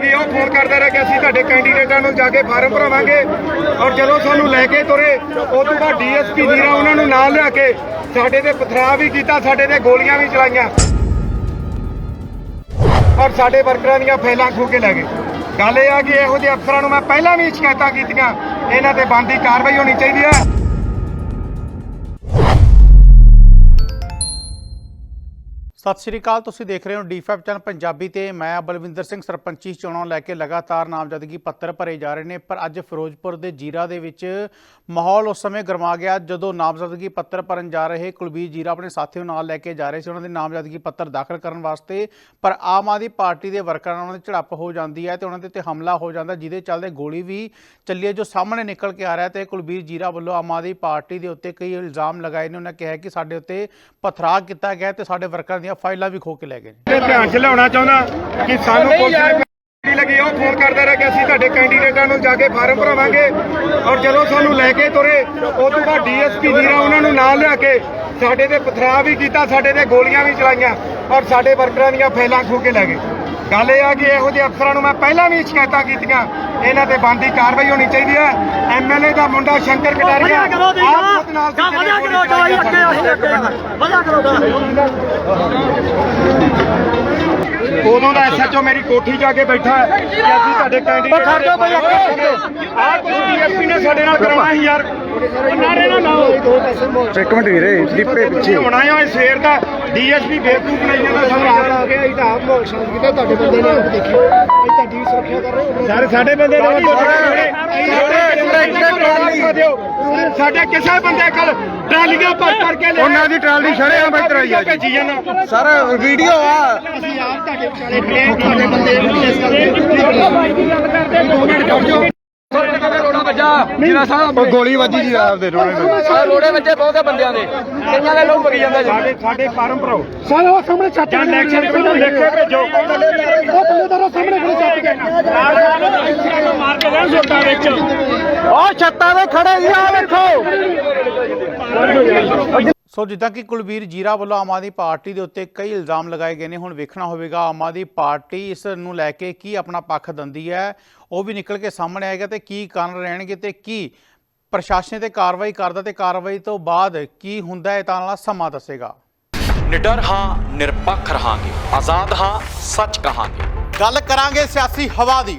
ਲੱਗੀ ਉਹ ਫੋਨ ਕਰਦਾ ਰਿਹਾ ਕਿ ਅਸੀਂ ਤੁਹਾਡੇ ਕੈਂਡੀਡੇਟਾਂ ਨੂੰ ਜਾ ਕੇ ਫਾਰਮ ਭਰਾਵਾਂਗੇ। ਔਰ ਜਦੋਂ ਸਾਨੂੰ ਲੈ ਕੇ ਤੁਰੇ ਉਹ ਤੋਂ ਬਾਅਦ ਡੀਐਸਪੀ ਵੀਰਾ ਉਹਨਾਂ ਨੂੰ ਨਾਲ ਲਿਆ ਕੇ ਸਾਡੇ ਤੇ ਪਥਰਾਅ ਵੀ ਕੀਤਾ, ਸਾਡੇ ਤੇ ਗੋਲੀਆਂ ਵੀ ਚਲਾਈਆਂ। ਔਰ ਸਾਡੇ ਵਰਕਰਾਂ ਦੀਆਂ ਫੈਲਾਂ ਖੋ ਕੇ ਲੈ ਗਏ। ਗੱਲ ਇਹ ਆ ਕਿ ਇਹੋ ਜਿਹੇ ਅਫਸਰਾਂ ਨੂੰ ਮੈਂ ਪਹਿਲਾਂ ਵੀ ਸ਼ਿਕਾਇਤਾਂ ਕੀਤੀਆਂ, ਇਹਨਾਂ ਤੇ ਬੰਦੀ ਕਾਰਵਾਈ ਹੋਣੀ ਚਾਹੀਦੀ ਹੈ। ਸਤਿ ਸ਼੍ਰੀ ਅਕਾਲ, ਤੁਸੀਂ ਦੇਖ ਰਹੇ ਹੋ ਡੀ5 ਚੈਨਲ ਪੰਜਾਬੀ ਤੇ ਮੈਂ ਬਲਵਿੰਦਰ ਸਿੰਘ ਸਰਪੰਚੀ ਚੋਣਾਂ ਲੈ ਕੇ ਲਗਾਤਾਰ ਨਾਮਜ਼ਦਗੀ ਪੱਤਰ ਭਰੇ ਜਾ ਰਹੇ ਨੇ, ਪਰ ਅੱਜ ਫਿਰੋਜ਼ਪੁਰ ਦੇ ਜੀਰਾ ਦੇ ਵਿੱਚ ਮਾਹੌਲ ਉਸ ਸਮੇਂ ਗਰਮਾ ਗਿਆ ਜਦੋਂ ਨਾਮਜ਼ਦਗੀ ਪੱਤਰ ਭਰਨ ਜਾ ਰਹੇ ਕੁਲਬੀਰ ਜੀਰਾ ਆਪਣੇ ਸਾਥੀਆਂ ਨਾਲ ਲੈ ਕੇ ਜਾ ਰਹੇ ਸੀ, ਉਹਨਾਂ ਦੇ ਨਾਮਜ਼ਦਗੀ ਪੱਤਰ ਦਾਖਲ ਕਰਨ ਵਾਸਤੇ, ਪਰ ਆਮ ਆਦਮੀ ਪਾਰਟੀ ਦੇ ਵਰਕਰਾਂ ਨਾਲ ਉਹਨਾਂ ਦੀ ਝੜਪ ਹੋ ਜਾਂਦੀ ਹੈ ਤੇ ਉਹਨਾਂ ਦੇ ਉੱਤੇ ਹਮਲਾ ਹੋ ਜਾਂਦਾ, ਜਿਹਦੇ ਚੱਲਦੇ ਗੋਲੀ ਵੀ ਚੱਲੀ ਹੈ, ਜੋ ਸਾਹਮਣੇ ਨਿਕਲ ਕੇ ਆ ਰਿਹਾ ਤੇ ਕੁਲਬੀਰ ਜੀਰਾ ਵੱਲੋਂ ਆਮ ਆਦਮੀ ਪਾਰਟੀ ਦੇ ਉੱਤੇ ਕਈ ਇਲਜ਼ਾਮ ਲਗਾਏ ਨੇ, ਉਹਨਾਂ ਕਿਹਾ ਕਿ ਸਾਡੇ ਉੱਤੇ ਪਥਰਾਅ ਕੀਤਾ ਗਿਆ ਤੇ ਸਾਡੇ ਵਰਕਰਾਂ ਦੀਆਂ ਫਾਈਲਾਂ ਵੀ ਖੋ ਕੇ ਲੈ ਗਏ ਨੇ। ਤੇ ਧਿਆਨ 'ਚ ਲਿਆਉਣਾ ਚਾਹੁੰਦਾ ਕਿ ਸਾਨੂੰ ਪੁਲਿਸ ਨੇ ਲੱਗੀ ਉਹ ਫੋਨ ਕਰਦੇ ਰਹੇ ਕਿ ਅਸੀਂ ਤੁਹਾਡੇ ਕੈਂਡੀਡੇਟਾਂ ਨੂੰ ਜਾ ਕੇ ਫਾਰਮ ਭਰਾਵਾਂਗੇ ਔਰ ਜਦੋਂ ਸਾਨੂੰ ਲੈ ਕੇ ਤੁਰੇ ਉਹ ਤੋਂ ਬਾਅਦ ਡੀਐਸਪੀ ਵੀਰਾ ਉਹਨਾਂ ਨੂੰ ਨਾਲ ਲਿਆ ਕੇ ਸਾਡੇ ਤੇ ਪਥਰਾਅ ਵੀ ਕੀਤਾ ਸਾਡੇ ਤੇ ਗੋਲੀਆਂ ਵੀ ਚਲਾਈਆਂ ਔਰ ਸਾਡੇ ਵਰਕਰਾਂ ਦੀਆਂ ਫੈਲਾਂ ਖੋ ਕੇ ਲੈ ਗਏ। ਗੱਲ ਇਹ ਆ ਕਿ ਇਹੋ ਜਿਹੇ ਅਫਸਰਾਂ ਨੂੰ ਮੈਂ ਪਹਿਲਾਂ ਵੀ ਸ਼ਿਕਾਇਤਾਂ ਕੀਤੀਆਂ ਇਹਨਾਂ ਤੇ ਬੰਦੀ ਕਾਰਵਾਈ ਹੋਣੀ ਚਾਹੀਦੀ ਹੈ। ਐਮਐਲਏ ਦਾ ਮੁੰਡਾ ਸ਼ੰਕਰ ਕਟਾਰੀਆ ਆਪ ਖੁਦ ਨਾਲ ਸੀ ਕਰੋ ਜਾਈ ਅੱਗੇ ਕਰੋ ਉਦੋਂ ਦਾ ਐਸਐਚਓ ਮੇਰੀ ਕੋਠੀ ਜਾ ਕੇ ਬੈਠਾ ਹੈ ਕਿ ਅਸੀਂ ਤੁਹਾਡੇ ਕੈਂਡੀਡੇਟ ਖੜ ਜਾਓ ਬਈ। ਆਹ ਕੁਝ ਡੀਐਸਪੀ ਨੇ ਸਾਡੇ ਨਾਲ ਕਰਾਉਣਾ ਸੀ ਯਾਰ। ਨਾਰੇ ਨਾ ਲਾਓ। ਇੱਕ ਮਿੰਟ ਵੀਰੇ ਦੀਪੇ ਪਿੱਛੇ। ਹੋਣਾ ਆ ਇਹ ਸਵੇਰ ਦਾ ਡੀਐਸਪੀ ਬੇਵਕੂਫ ਬਣਾਈ ਜਾਂਦਾ ਸਾਨੂੰ ਯਾਰ ਆ ਗਿਆ ਇਹ ਤਾਂ ਆਪ ਸ਼ਾਂਤ ਕੀਤਾ ਤੁਹਾਡੇ ਬੰਦੇ ਨੇ ਦੇਖਿਓ ਇਹ ਤੁਹਾਡੀ ਸੁਰੱਖਿਆ ਕਰ ਰਹੇ ਸਾਰੇ ਸਾਡੇ ਬੰਦੇ ਸਾਡੇ ਕਿਸੇ ਬੰਦੇ ਕੋਲ ਟਰਾਲੀਆਂ ਭਰ ਭਰ ਕੇ ਲੈ ਉਹਨਾਂ ਦੀ ਟਰਾਲੀ ਸ਼ਰੇਆਮ ਇੱਧਰ ਆਈ ਆ ਜੀ। ਭੇਜੀ ਜਾਂਦਾ ਸਰ ਵੀਡੀਓ ਆ। ਅਸੀਂ ਆਪ ਤੁਹਾਡੇ ਵਿਚਾਲੇ ਤੁਹਾਡੇ ਬੰਦੇ ਨੂੰ ਇਸ ਕਰਕੇ ਉਹ ਗੋਲੀ ਵੱਜੀ ਜੀ ਆਪ ਦੇ। ਰੋਣੇ ਨੂੰ ਸਾਡੇ ਸਾਡੇ ਫਾਰਮ ਭਰਾਓ ਸਾਰੇ ਉਹ ਸਾਹਮਣੇ ਛੱਤ ਜਾਂ ਇਲੈਕਸ਼ਨ ਪਹਿਲਾਂ ਲਿਖ ਕੇ ਭੇਜੋ ਉਹ ਪੱਲੇਦਾਰੋ ਸਾਹਮਣੇ ਖੜੇ ਛੱਤ ਮਾਰ ਕੇ ਲੈਣ ਸੋਟਾਂ ਵਿੱਚ। ਉਹ ਛੱਤਾਂ ਦੇ ਖੜੇ ਜੀ ਆ ਵੇਖੋ। ਸੋ ਜਿੱਦਾਂ ਕਿ ਕੁਲਬੀਰ ਜੀਰਾ ਵੱਲੋਂ ਆਮ ਆਦਮੀ ਪਾਰਟੀ ਦੇ ਉੱਤੇ ਕਈ ਇਲਜ਼ਾਮ ਲਗਾਏ ਗਏ ਨੇ ਹੁਣ ਵੇਖਣਾ ਹੋਵੇਗਾ ਆਮ ਆਦਮੀ ਪਾਰਟੀ ਇਸ ਨੂੰ ਲੈ ਕੇ ਕੀ ਆਪਣਾ ਪੱਖ ਦਿੰਦੀ ਹੈ। ਉਹ ਵੀ ਨਿਕਲ ਕੇ ਸਾਹਮਣੇ ਆਏਗਾ ਤੇ ਕੀ ਕਾਰਨ ਰਹਿਣਗੇ ਤੇ ਕੀ ਪ੍ਰਸ਼ਾਸਨ ਤੇ ਕਾਰਵਾਈ ਕਰਦਾ ਤੇ ਕਾਰਵਾਈ ਤੋਂ ਬਾਅਦ ਕੀ ਹੁੰਦਾ ਹੈ ਤਾਂ ਵਾਲਾ ਸਮਾਂ ਦੱਸੇਗਾ। ਨਿਡਰ ਹਾਂ ਨਿਰਪੱਖ ਰਹਾਂਗੇ। ਆਜ਼ਾਦ ਹਾਂ ਸੱਚ ਕਹਾਂਗੇ। ਗੱਲ ਕਰਾਂਗੇ ਸਿਆਸੀ ਹਵਾ ਦੀ।